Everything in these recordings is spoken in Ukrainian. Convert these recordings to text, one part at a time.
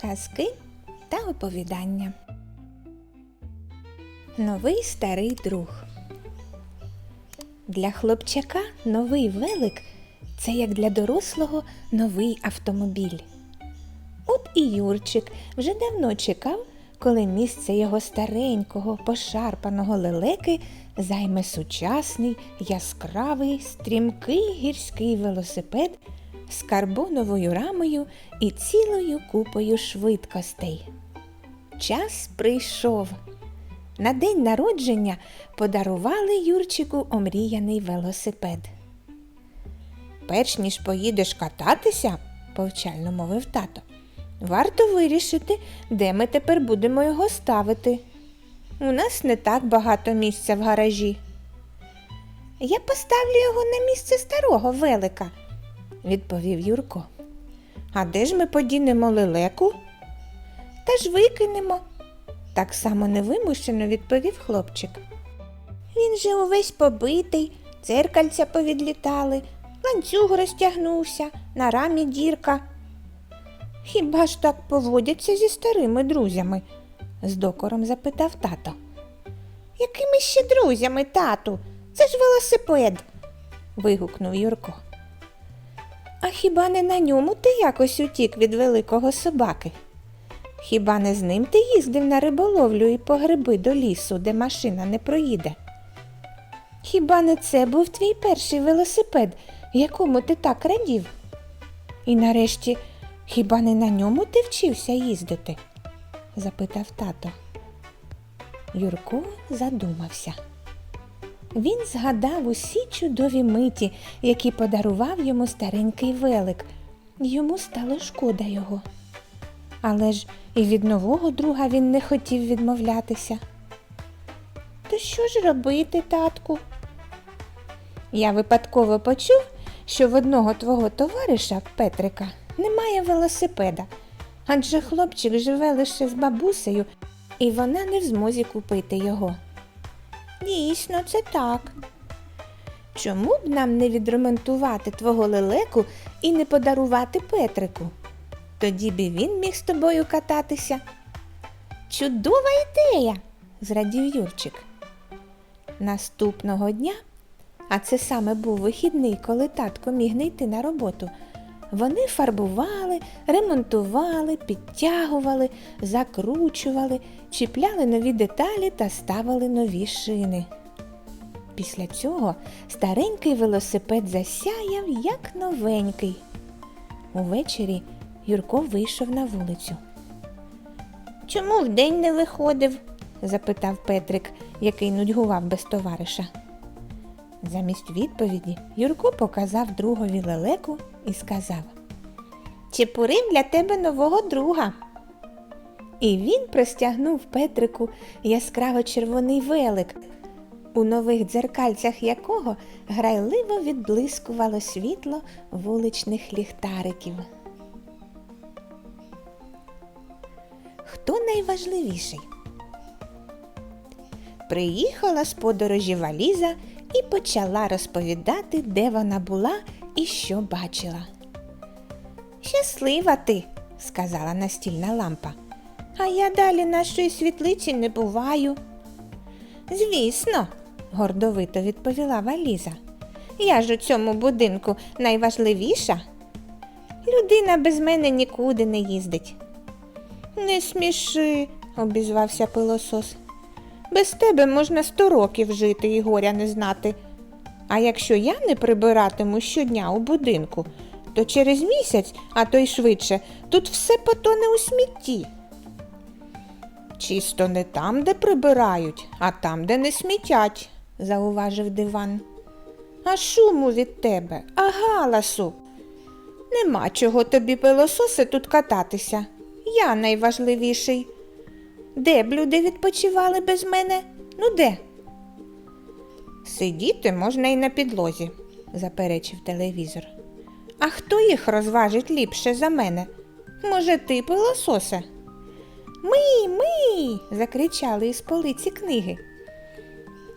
казки та оповідання. Новий старий друг. Для хлопчака новий велик це як для дорослого новий автомобіль. От і Юрчик вже давно чекав, коли місце його старенького, пошарпаного лелеки займе сучасний, яскравий, стрімкий гірський велосипед з карбоновою рамою і цілою купою швидкостей. Час прийшов. На день народження подарували Юрчику омріяний велосипед. Перш ніж поїдеш кататися, повчально мовив тато, варто вирішити, де ми тепер будемо його ставити. У нас не так багато місця в гаражі. Я поставлю його на місце старого велика, відповів Юрко. А де ж ми подінемо лелеку? Та ж викинемо, так само невимушено відповів хлопчик. Він же увесь побитий, церкальця повідлітали, ланцюг розтягнувся, на рамі дірка. Хіба ж так поводяться зі старими друзями? з докором запитав тато. Якими ще друзями, тату? Це ж велосипед. вигукнув Юрко. А хіба не на ньому ти якось утік від великого собаки? Хіба не з ним ти їздив на риболовлю і по гриби до лісу, де машина не проїде? Хіба не це був твій перший велосипед, якому ти так радів? І нарешті, хіба не на ньому ти вчився їздити? запитав тато. Юрко задумався. Він згадав усі чудові миті, які подарував йому старенький велик. Йому стало шкода його. Але ж і від нового друга він не хотів відмовлятися. То що ж робити, татку? Я випадково почув, що в одного твого товариша Петрика немає велосипеда, адже хлопчик живе лише з бабусею, і вона не в змозі купити його. Дійсно, це так. Чому б нам не відремонтувати твого лелеку і не подарувати Петрику? Тоді би він міг з тобою кататися. Чудова ідея, зрадів Юрчик. Наступного дня, а це саме був вихідний, коли татко міг не йти на роботу, вони фарбували, ремонтували, підтягували, закручували, чіпляли нові деталі та ставили нові шини. Після цього старенький велосипед засяяв, як новенький. Увечері Юрко вийшов на вулицю. Чому вдень не виходив? запитав Петрик, який нудьгував без товариша. Замість відповіді Юрко показав другові лелеку і сказав Чепурив для тебе нового друга. І він простягнув Петрику яскраво червоний велик, у нових дзеркальцях якого грайливо відблискувало світло вуличних ліхтариків. Хто найважливіший? Приїхала з подорожі валіза і почала розповідати, де вона була і що бачила. Щаслива ти, сказала настільна лампа, а я далі нашої світлиці не буваю. Звісно, гордовито відповіла валіза. Я ж у цьому будинку найважливіша. Людина без мене нікуди не їздить. Не сміши, обізвався пилосос. Без тебе можна сто років жити і горя не знати. А якщо я не прибиратиму щодня у будинку, то через місяць, а то й швидше, тут все потоне у смітті. Чисто не там, де прибирають, а там, де не смітять, зауважив диван. А шуму від тебе, а галасу. Нема чого тобі, пилососи, тут кататися. Я найважливіший. Де б люди відпочивали без мене? Ну де? Сидіти можна і на підлозі, заперечив телевізор. А хто їх розважить ліпше за мене? Може, ти, пилососе? Ми, ми. закричали із полиці книги.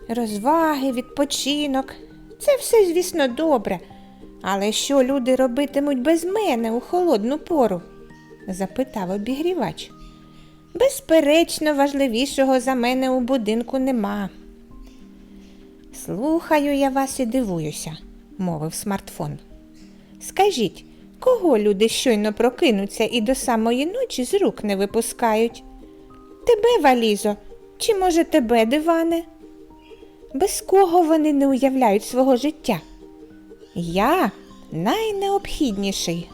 Розваги, відпочинок. Це все, звісно, добре. Але що люди робитимуть без мене у холодну пору? запитав обігрівач. Безперечно, важливішого за мене у будинку нема. Слухаю я вас і дивуюся, мовив смартфон. Скажіть, кого люди щойно прокинуться і до самої ночі з рук не випускають? Тебе, валізо, чи може тебе, диване? Без кого вони не уявляють свого життя? Я найнеобхідніший.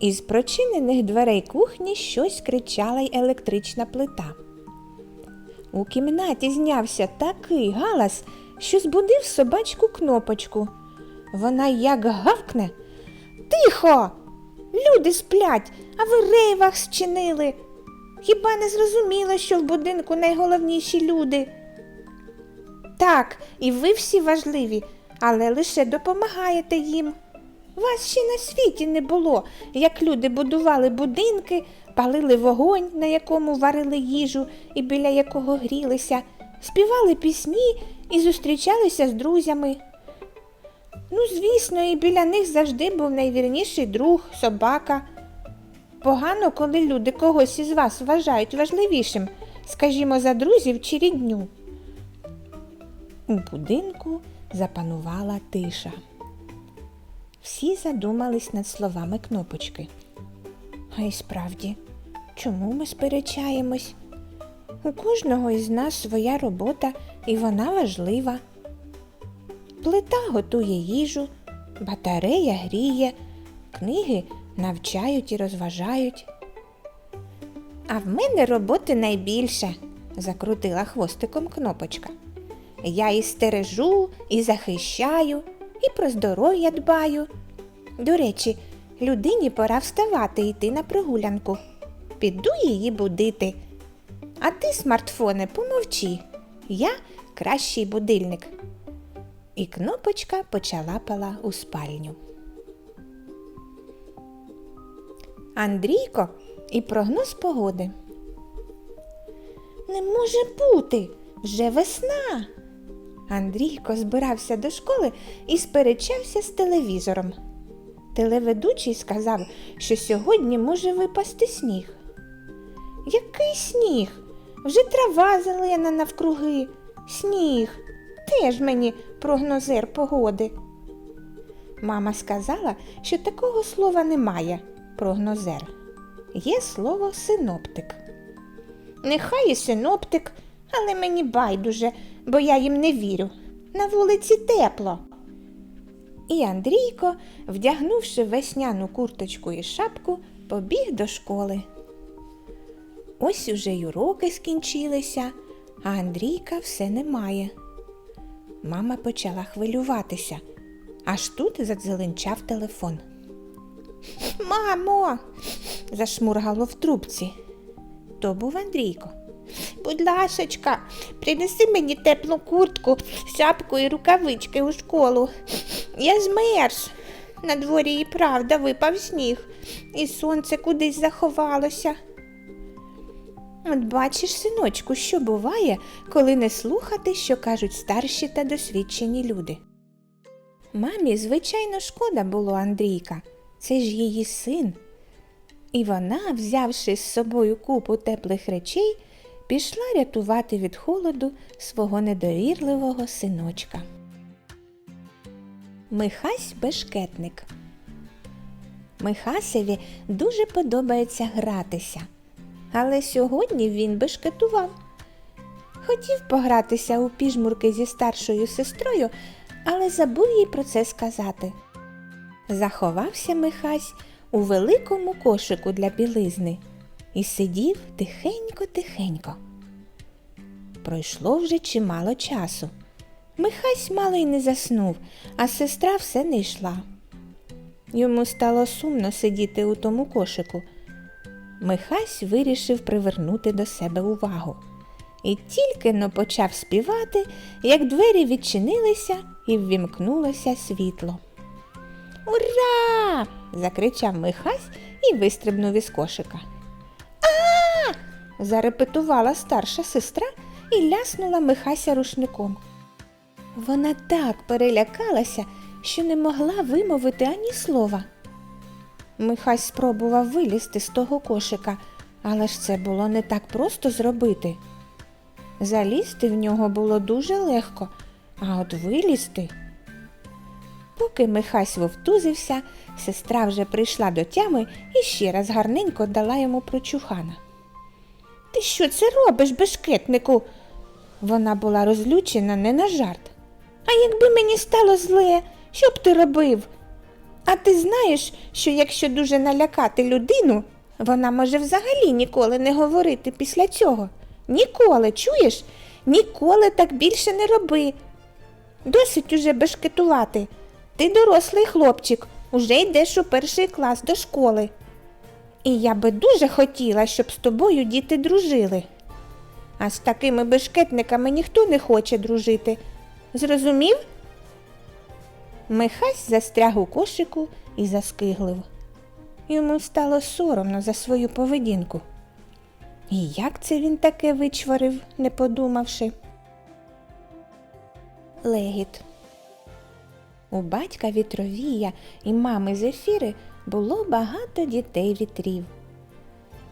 Із прочинених дверей кухні щось кричала й електрична плита. У кімнаті знявся такий галас, що збудив собачку кнопочку. Вона як гавкне. Тихо! Люди сплять, а ви рейвах зчинили. Хіба не зрозуміло, що в будинку найголовніші люди? Так, і ви всі важливі, але лише допомагаєте їм. Вас ще на світі не було, як люди будували будинки, палили вогонь, на якому варили їжу і біля якого грілися, співали пісні і зустрічалися з друзями. Ну, звісно, і біля них завжди був найвірніший друг, собака. Погано, коли люди когось із вас вважають важливішим, скажімо, за друзів чи рідню. У будинку запанувала тиша. Всі задумались над словами кнопочки. А й справді, чому ми сперечаємось? У кожного із нас своя робота, і вона важлива. Плита готує їжу, батарея гріє, книги навчають і розважають. А в мене роботи найбільше, закрутила хвостиком кнопочка. Я і стережу, і захищаю, і про здоров'я дбаю. До речі, людині пора вставати і йти на прогулянку. Піду її будити. А ти, смартфоне, помовчи. Я кращий будильник. І кнопочка почалапала у спальню. Андрійко і прогноз погоди. Не може бути, вже весна. Андрійко збирався до школи і сперечався з телевізором. Телеведучий сказав, що сьогодні може випасти сніг. Який сніг? Вже трава зелена навкруги. Сніг. Теж мені прогнозер погоди. Мама сказала, що такого слова немає прогнозер. Є слово синоптик. Нехай і синоптик, але мені байдуже, бо я їм не вірю. На вулиці тепло. І Андрійко, вдягнувши весняну курточку і шапку, побіг до школи. Ось уже й уроки скінчилися, а Андрійка все немає. Мама почала хвилюватися, аж тут задзеленчав телефон. Мамо, зашмургало в трубці. То був Андрійко. Будь ласочка, принеси мені теплу куртку, шапку і рукавички у школу. Я змерз. На дворі і правда випав сніг, і сонце кудись заховалося. От бачиш, синочку, що буває, коли не слухати, що кажуть старші та досвідчені люди. Мамі, звичайно, шкода було Андрійка, це ж її син. І вона, взявши з собою купу теплих речей, пішла рятувати від холоду свого недовірливого синочка. Михась бешкетник. Михасеві дуже подобається гратися, але сьогодні він бешкетував. Хотів погратися у піжмурки зі старшою сестрою, але забув їй про це сказати. Заховався Михась у великому кошику для білизни і сидів тихенько-тихенько. Пройшло вже чимало часу. Михась мало й не заснув, а сестра все не йшла. Йому стало сумно сидіти у тому кошику. Михась вирішив привернути до себе увагу. І тільки но почав співати, як двері відчинилися і ввімкнулося світло. Ура! закричав Михась і вистрибнув із кошика. Зарепетувала старша сестра і ляснула Михася рушником. Вона так перелякалася, що не могла вимовити ані слова. Михась спробував вилізти з того кошика, але ж це було не так просто зробити. Залізти в нього було дуже легко, а от вилізти. Поки Михась вовтузився, сестра вже прийшла до тями і ще раз гарненько дала йому прочухана. Ти що це робиш, бешкетнику? Вона була розлючена не на жарт. А якби мені стало зле, що б ти робив? А ти знаєш, що якщо дуже налякати людину, вона може взагалі ніколи не говорити після цього. Ніколи, чуєш? Ніколи так більше не роби. Досить уже бешкетувати. Ти дорослий хлопчик, уже йдеш у перший клас до школи. І я би дуже хотіла, щоб з тобою діти дружили. А з такими бешкетниками ніхто не хоче дружити. Зрозумів? Михась застряг у кошику і заскиглив. Йому стало соромно за свою поведінку. І як це він таке вичварив, не подумавши? Легіт. У батька вітровія і мами Зефіри було багато дітей вітрів.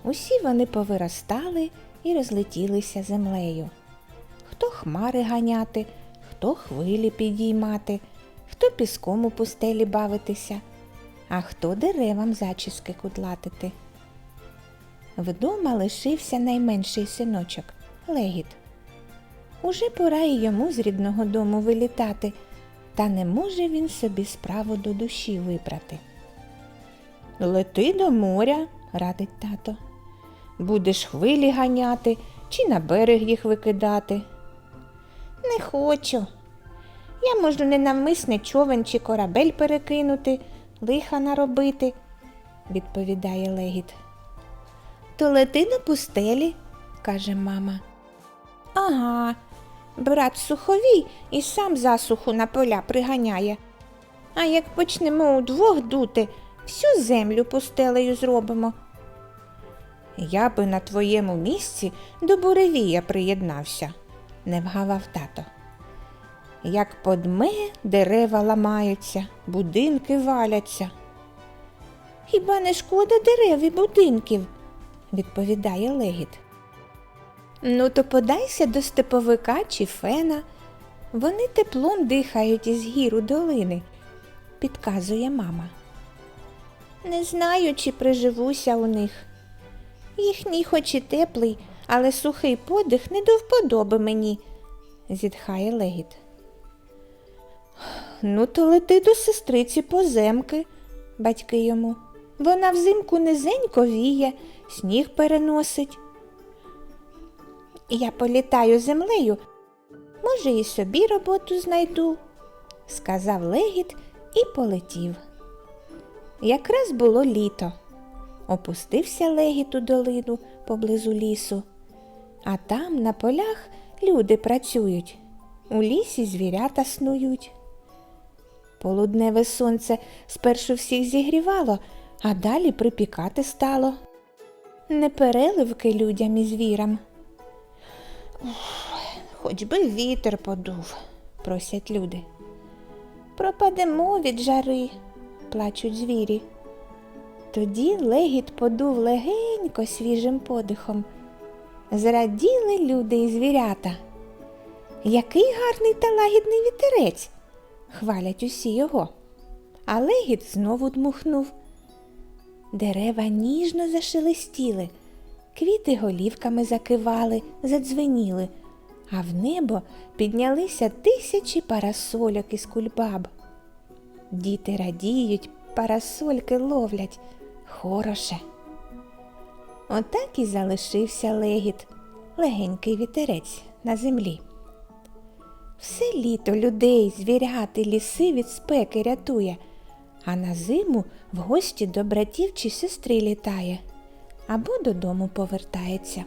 Усі вони повиростали і розлетілися землею. Хто хмари ганяти, хто хвилі підіймати, хто піском у пустелі бавитися, а хто деревам зачіски кудлатити. Вдома лишився найменший синочок Легіт. Уже пора й йому з рідного дому вилітати, та не може він собі справу до душі вибрати. Лети до моря, радить тато. Будеш хвилі ганяти чи на берег їх викидати. Не хочу. Я можу ненавмисне човен чи корабель перекинути, лиха наробити, відповідає Легіт. То лети до пустелі, каже мама. Ага, брат суховій і сам засуху на поля приганяє. А як почнемо удвох дути, всю землю пустелею зробимо. Я би на твоєму місці до буревія приєднався, не вгавав тато. Як подме, дерева ламаються, будинки валяться. Хіба не шкода дерев і будинків? відповідає Легіт. Ну, то подайся до степовика чи фена. Вони теплом дихають із гір у долини, підказує мама. Не знаю, чи приживуся у них. Їхній хоч і теплий, але сухий подих не до вподоби мені, зітхає Легіт. Ну, то лети до сестриці поземки, батьки йому. Вона взимку низенько віє, сніг переносить. Я політаю землею, може, і собі роботу знайду, сказав Легіт і полетів. Якраз було літо. Опустився Легіт у долину поблизу лісу, а там на полях люди працюють, у лісі звірята снують. Полудневе сонце спершу всіх зігрівало, а далі припікати стало. Не переливки людям і звірам. Хоч би вітер подув, просять люди. Пропадемо від жари, плачуть звірі. Тоді легіт подув легенько свіжим подихом. Зраділи люди і звірята. Який гарний та лагідний вітерець, хвалять усі його. А легіт знову дмухнув. Дерева ніжно зашелестіли, квіти голівками закивали, задзвеніли, а в небо піднялися тисячі парасольок із кульбаб. Діти радіють, парасольки ловлять. Хороше. Отак і залишився легіт, легенький вітерець на землі. Все літо людей, звірят і ліси від спеки рятує, а на зиму в гості до братів чи сестри літає або додому повертається.